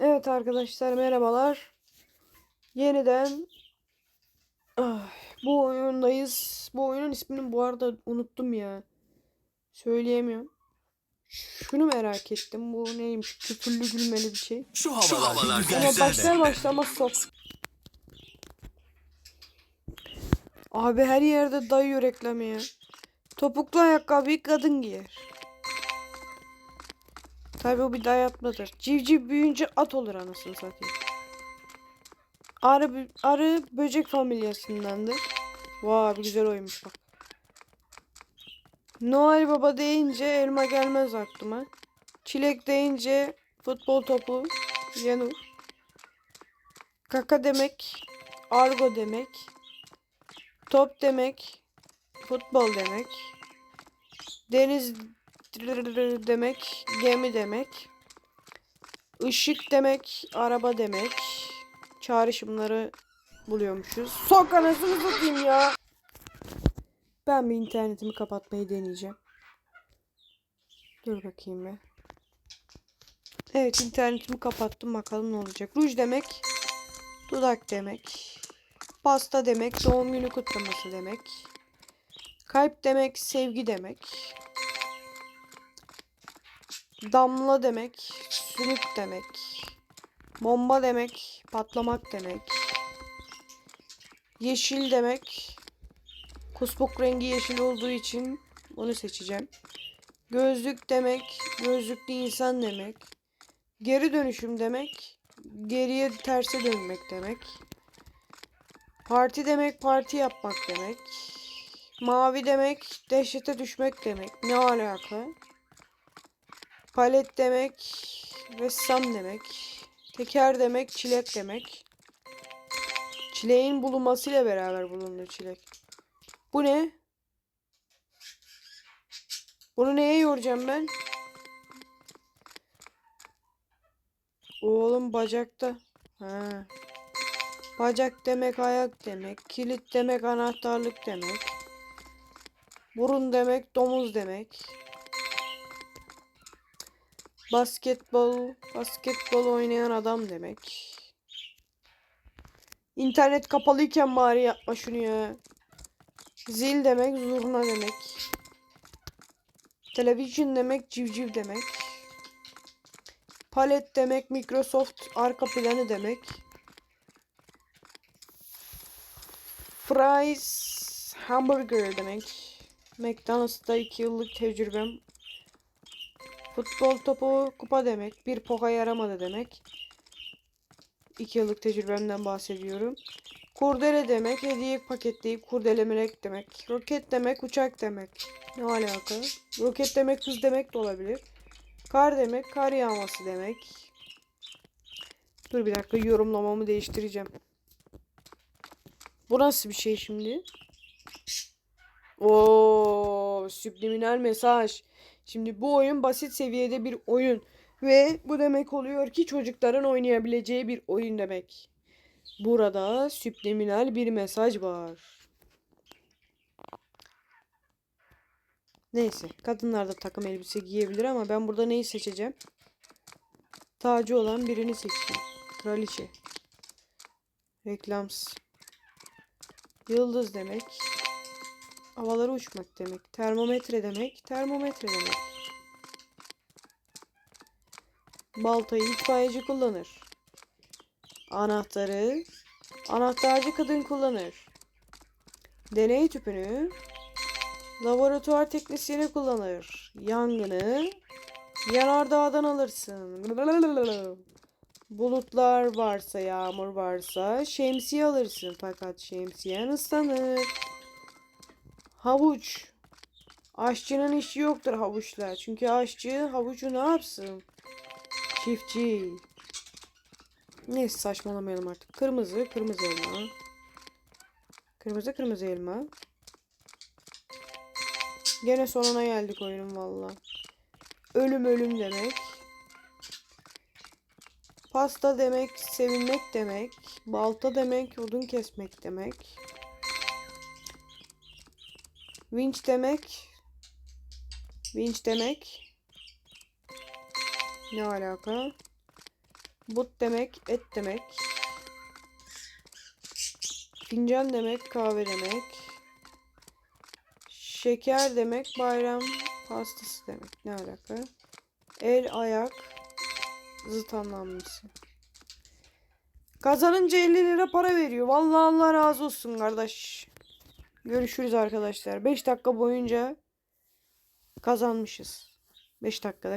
Evet arkadaşlar merhabalar. Yeniden ah, bu oyundayız. Bu oyunun ismini bu arada unuttum ya. Söyleyemiyorum. Şunu merak ettim. Bu neymiş? Küfürlü gülmeli bir şey. Şu havalar, güzel Ama de. başlar başlamaz sok. Abi her yerde dayıyor reklamı ya. Topuklu ayakkabıyı kadın giyer. Tabii o bir dayatmadır. Civciv büyüyünce at olur anasını satayım. Arı, arı böcek familyasındandır. Vay bir güzel oymuş bak. Noel Baba deyince elma gelmez aklıma. Çilek deyince futbol topu yanır. Kaka demek argo demek. Top demek futbol demek. Deniz demek gemi demek. Işık demek araba demek. Çağrışımları buluyormuşuz. Sok anasını satayım ya. Ben bir internetimi kapatmayı deneyeceğim. Dur bakayım be. Evet internetimi kapattım bakalım ne olacak. Ruj demek dudak demek. Pasta demek doğum günü kutlaması demek. Kalp demek sevgi demek. Damla demek sülük demek. Bomba demek patlamak demek. Yeşil demek kusmuk rengi yeşil olduğu için onu seçeceğim. Gözlük demek gözlüklü insan demek. Geri dönüşüm demek geriye terse dönmek demek. Parti demek parti yapmak demek. Mavi demek dehşete düşmek demek. Ne alaka? Palet demek ressam demek. Teker demek çilek demek. Çileğin bulunmasıyla beraber bulundu çilek. Bu ne? Bunu neye yoracağım ben? Oğlum bacakta. Ha. Bacak demek ayak demek. Kilit demek anahtarlık demek. Burun demek domuz demek. Basketbol, basketbol oynayan adam demek. İnternet kapalıyken bari yapma şunu ya. Zil demek zurna demek. Televizyon demek civciv demek. Palet demek Microsoft arka planı demek. Fries hamburger demek. McDonald's'ta 2 yıllık tecrübem. Futbol topu kupa demek. Bir poka yaramadı demek. 2 yıllık tecrübemden bahsediyorum. Kurdele demek. Hediye paketleyip kurdelemek demek. Roket demek uçak demek. Ne alaka? Roket demek hız demek de olabilir. Kar demek kar yağması demek. Dur bir dakika yorumlamamı değiştireceğim. Bu nasıl bir şey şimdi? Oo, subliminal mesaj. Şimdi bu oyun basit seviyede bir oyun ve bu demek oluyor ki çocukların oynayabileceği bir oyun demek. Burada subliminal bir mesaj var. Neyse, kadınlar da takım elbise giyebilir ama ben burada neyi seçeceğim? Tacı olan birini seçeyim. Kraliçe. Reklams. Yıldız demek. Havalara uçmak demek. Termometre demek. Termometre demek. Baltayı itfaiyeci kullanır. Anahtarı anahtarcı kadın kullanır. Deney tüpünü laboratuvar teknisyeni kullanır. Yangını yanardağdan alırsın. Bulutlar varsa, yağmur varsa şemsiye alırsın fakat şemsiyen ıslanır. Havuç. Aşçının işi yoktur havuçla. Çünkü aşçı havucu ne yapsın? Çiftçi. Neyse saçmalamayalım artık. Kırmızı, kırmızı elma. Kırmızı, kırmızı elma. Gene sonuna geldik oyunun valla. Ölüm ölüm demek. Pasta demek, sevinmek demek. Balta demek, odun kesmek demek. Vinç demek. Vinç demek. Ne alaka? But demek et demek. Fincan demek kahve demek. Şeker demek bayram pastası demek. Ne alaka? El ayak zıt anlamlısı. Kazanınca 50 lira para veriyor. Vallahi Allah razı olsun kardeş. Görüşürüz arkadaşlar. 5 dakika boyunca kazanmışız. 5 dakikada kazanmışız.